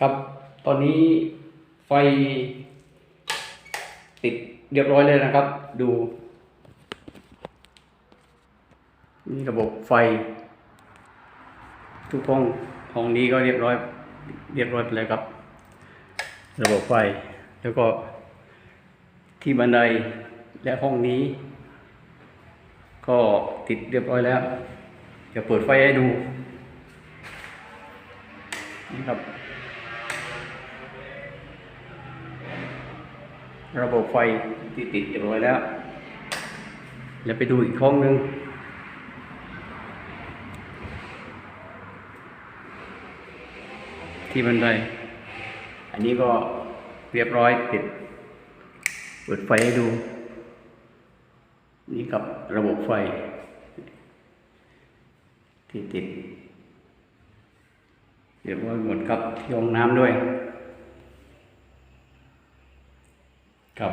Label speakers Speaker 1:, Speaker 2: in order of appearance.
Speaker 1: ครับ ตอนนี้ไฟติดเรียบร้อยเลยนะครับ ดูนี่ระบบไฟ ทุกห้องห้องนี้ก็เรียบร้อย เรียบร้อยไปแล้วครับ ระบบไฟ แล้วก็ที่บันไดและห้องนี้ ก็ติดเรียบร้อยแล้วจะเปิดไฟให้ดูนี่ครับ ระบบไฟที่ติดเรียบร้อยแล้วแล้วไปดูอีกห้องหนึ่งที่บันได อันนี้ก็เรียบร้อยติด เปิดไฟให้ดู นี่ครับระบบไฟ ที่ติด เรียบร้อยหมดครับที่ห้องน้ำด้วย ครับ